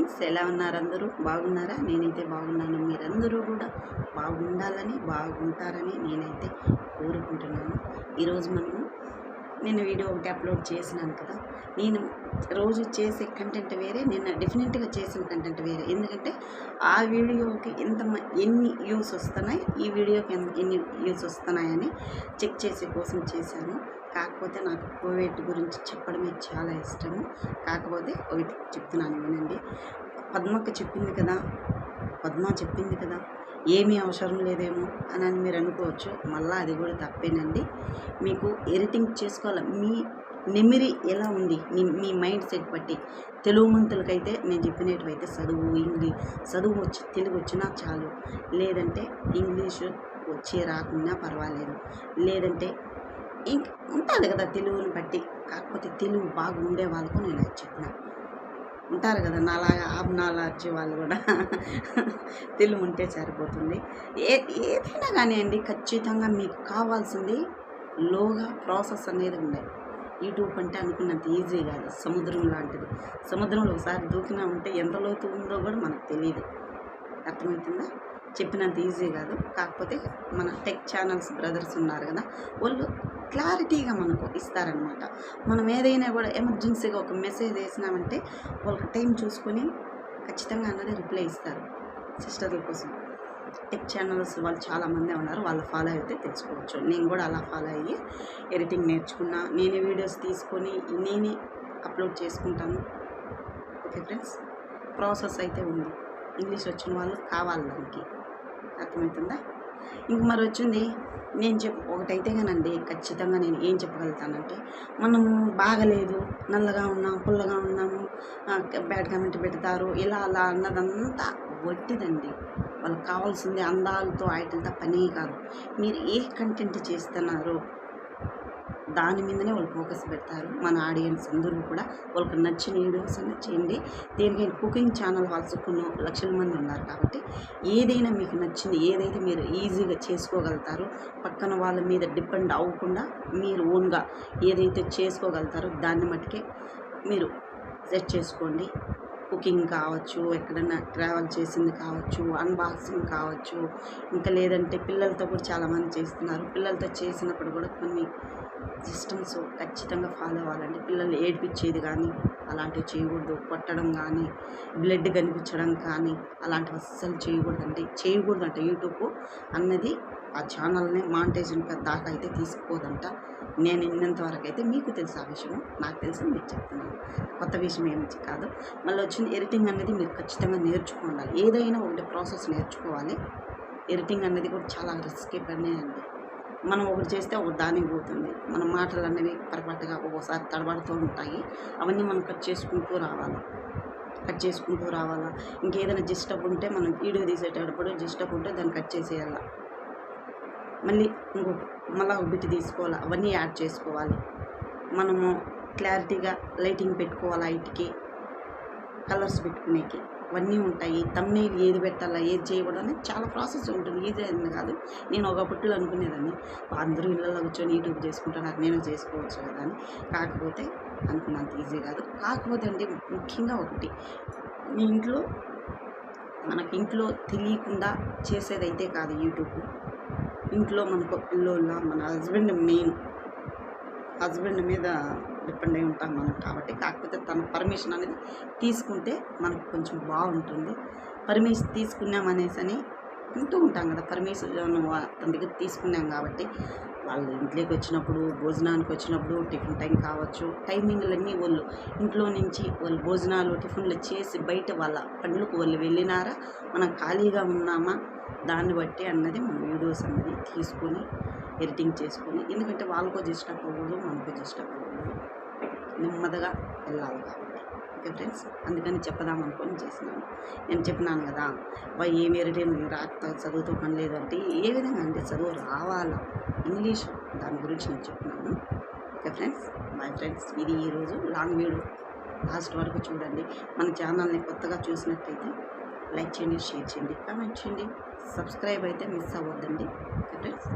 Friends ఎలా ఉన్నారు అందరూ? బాగున్నారా? నేనైతే బాగున్నాను. మీరందరూ కూడా బాగుండాలని బాగుంటారని నేనైతే కోరుకుంటున్నాను. ఈరోజు మనము నేను వీడియో ఒకటి అప్లోడ్ చేసినాను కదా. నేను రోజు చేసే కంటెంట్ వేరే నిన్న డెఫినెట్గా చేసిన కంటెంట్ వేరే. ఎందుకంటే ఆ వీడియోకి ఎంత ఎన్ని వ్యూస్ వస్తున్నాయి ఈ వీడియోకి ఎన్ని వ్యూస్ వస్తున్నాయని చెక్ చేసే కోసం చేశాను. కాకపోతే నాకు కోవిడ్ గురించి చెప్పడమే చాలా ఇష్టము. కాకపోతే ఒకటి చెప్తున్నాను వినండి. పద్మక్క చెప్పింది కదా పద్మ చెప్పింది కదా ఏమీ అవసరం లేదేమో అని అని మీరు అనుకోవచ్చు. మళ్ళీ అది కూడా తప్పేనండి. మీకు ఎడిటింగ్ చేసుకోవాలి మీ నెమిరి ఎలా ఉంది? మీ మీ మైండ్ సెట్ బట్టి. తెలుగు మంతులకైతే నేను చెప్పినట్టువైతే చదువు ఇంగ్లీష్ చదువు వచ్చి తెలుగు వచ్చినా చాలు. లేదంటే ఇంగ్లీషు వచ్చి రాకున్నా పర్వాలేదు. లేదంటే ఉంటుంది కదా తెలుగుని బట్టి. కాకపోతే తెలుగు బాగా ఉండే వాళ్ళకు నేను అది చెప్పిన. ఉంటారు కదా నాలాగా ఆబ్నాలర్జీ వాళ్ళు కూడా. తెలుగు ఉంటే సరిపోతుంది. ఏ ఏదైనా కానీ అండి ఖచ్చితంగా మీకు కావాల్సింది లోగా ప్రాసెస్ అనేది ఉండాలి. యూట్యూబ్ అంటే అనుకున్నంత ఈజీ కాదు. సముద్రం లాంటిది. సముద్రంలో ఒకసారి దూకినా ఉంటే ఎంత లోతు ఉందో కూడా మనకు తెలియదు అర్థమవుతుందా? చెప్పినంత ఈజీ కాదు. కాకపోతే మన టెక్ ఛానల్స్ బ్రదర్స్ ఉన్నారు కదా వాళ్ళు క్లారిటీగా మనకు ఇస్తారనమాట మనం ఏదైనా కూడా ఎమర్జెన్సీగా ఒక మెసేజ్ వేసినామంటే వాళ్ళకి టైం చూసుకొని ఖచ్చితంగా అన్నది రిప్లై ఇస్తారు సిస్టర్ల కోసం. టెక్ ఛానల్స్ వాళ్ళు చాలామంది ఉన్నారు వాళ్ళు ఫాలో అయితే తెలుసుకోవచ్చు. నేను కూడా అలా ఫాలో అయ్యి ఎడిటింగ్ నేర్చుకున్నా. నేనే వీడియోస్ తీసుకొని నేనే అప్లోడ్ చేసుకుంటాను. Okay friends? ప్రాసెస్ అయితే ఉంది. ఇంగ్లీష్ వచ్చిన వాళ్ళు కావాలి దానికి. అర్థమవుతుందా? ఇంక మరి వచ్చింది నేను చెప్ ఒకటైతే కానండి ఖచ్చితంగా నేను ఏం చెప్పగలుగుతానంటే మనము బాగలేదు నల్లగా ఉన్నాం పుల్లగా ఉన్నాము బ్యాడ్ కమెంట్ పెడతారు ఇలా అలా అన్నదంతా వట్టిదండి వాళ్ళకి కావాల్సింది అందాలతో వాటితో పని కాదు. మీరు ఏ కంటెంట్ చేస్తున్నారు దాని మీదనే వాళ్ళు ఫోకస్ పెడతారు. మన ఆడియన్స్ అందరూ కూడా వాళ్ళకి నచ్చిన వీడియోస్ అన్న చేయండి. దేనికైనా కుకింగ్ ఛానల్ వాళ్ళు కొన్ని లక్షల మంది ఉన్నారు కాబట్టి ఏదైనా మీకు నచ్చింది ఏదైతే మీరు ఈజీగా చేసుకోగలుగుతారో పక్కన వాళ్ళ మీద డిపెండ్ అవ్వకుండా మీరు ఓన్గా ఏదైతే చేసుకోగలుగుతారో దాన్ని మట్టుకే మీరు సెట్ చేసుకోండి. కుకింగ్ కావచ్చు ఎక్కడైనా ట్రావెల్ చేసింది కావచ్చు అన్బాక్సింగ్ కావచ్చు ఇంకా లేదంటే పిల్లలతో కూడా చాలామంది చేస్తున్నారు. పిల్లలతో చేసినప్పుడు కూడా కొన్ని సిస్టమ్స్ ఖచ్చితంగా ఫాలో అవ్వాలండి. పిల్లలు ఏడిపించేది కానీ అలాంటివి చేయకూడదు. కొట్టడం కానీ బ్లడ్ కనిపించడం కానీ అలాంటివి అస్సలు చేయకూడదండి. చేయకూడదంట యూట్యూబ్ అన్నది ఆ ఛానల్ని మానిటైజేషన్ దాకా అయితే తీసుకుపోదంట నేను ఇన్నంతవరకు అయితే మీకు తెలుసు ఆ విషయం నాకు తెలిసి మీకు చెప్తున్నాను. కొత్త విషయం ఏమి కాదు. మళ్ళీ వచ్చిన ఎడిటింగ్ అనేది మీరు ఖచ్చితంగా నేర్చుకోవాలి ఏదైనా ఒకటి ప్రాసెస్ నేర్చుకోవాలి. ఎడిటింగ్ అనేది కూడా చాలా రిస్కీ పనే అండి. మనం ఒకటి చేస్తే ఒక దానికి పోతుంది. మన మాటలు అనేవి పొరపాటుగా ఒక్కోసారి తడబడుతూ ఉంటాయి. అవన్నీ మనం కట్ చేసుకుంటూ రావాలి. కట్ చేసుకుంటూ రావాలా? ఇంకేదైనా డిస్టర్బ్ ఉంటే మనం వీడియో తీసేటప్పుడు డిస్టర్బ్ ఉంటే దాన్ని కట్ చేసేయాలా? మళ్ళీ ఇంకో మళ్ళీ ఒక బిట్ తీసుకోవాలి. అవన్నీ యాడ్ చేసుకోవాలి. మనము క్లారిటీగా లైటింగ్ పెట్టుకోవాలి లైట్కి కలర్స్ పెట్టుకునేకి. అవన్నీ ఉంటాయి. తమ్నేల్ ఏది పెట్టాలా ఏది చేయకూడదు అనేది చాలా ప్రాసెస్ ఉంటుంది. ఈజీ అయింది కాదు. నేను ఒకప్పట్లో అనుకునేదాన్ని. అందరూ ఇళ్ళల్లో కూర్చొని యూట్యూబ్ చేసుకుంటాను నేను చేసుకోవచ్చు కదా అని. కాకపోతే అనుకున్నంత ఈజీ కాదు. కాకపోతే అండి ముఖ్యంగా ఒకటి. మీ ఇంట్లో మనకి ఇంట్లో తెలియకుండా చేసేదైతే కాదు యూట్యూబ్. ఇంట్లో మనకు పిల్లోళ్ళ మన హస్బెండ్ మెయిన్ హస్బెండ్ మీద డిపెండ్ అయి ఉంటాం మనం కాబట్టి. కాకపోతే తన పర్మిషన్ అనేది తీసుకుంటే మనకు కొంచెం బాగుంటుంది. పర్మిషన్ తీసుకున్నాం అనేసి అని ఉంటూ ఉంటాం కదా. పర్మిషన్ తన దగ్గర తీసుకున్నాం కాబట్టి వాళ్ళు ఇంట్లోకి వచ్చినప్పుడు భోజనానికి వచ్చినప్పుడు టిఫిన్ టైం కావచ్చు టైమింగ్లన్నీ వాళ్ళు ఇంట్లో నుంచి వాళ్ళు భోజనాలు టిఫిన్లు చేసి బయట వాళ్ళ పనులకు వాళ్ళు వెళ్ళినారా? మనం ఖాళీగా ఉన్నామా? దాన్ని బట్టి అన్నది మనం వీడియోస్ అన్నది తీసుకొని ఎడిటింగ్ చేసుకొని ఎందుకంటే వాళ్ళకో డిస్టర్బ్ అవ్వదు మనకో డిస్టర్బ్ అవ్వదు నెమ్మదిగా వెళ్ళాలి కాబట్టి. Okay friends? అందుకని చెప్పదాం అనుకొని చేసినాను. నేను చెప్పినాను కదా వా ఏం ఎరిటైన్ రాక చదువుతో పని లేదంటే ఏ విధంగా అంటే చదువు రావాలా? ఇంగ్లీష్ దాని గురించి నేను చెప్తున్నాను ఓకే ఫ్రెండ్స్? Bye friends. ఇది ఈరోజు లాంగ్ వీడియో. లాస్ట్ వరకు చూడండి. మన ఛానల్ని కొత్తగా చూసినట్టయితే లైక్ చేయండి షేర్ చేయండి కామెంట్ చేయండి. సబ్స్క్రైబ్ అయితే మిస్ అవ్వద్దండి. Okay friends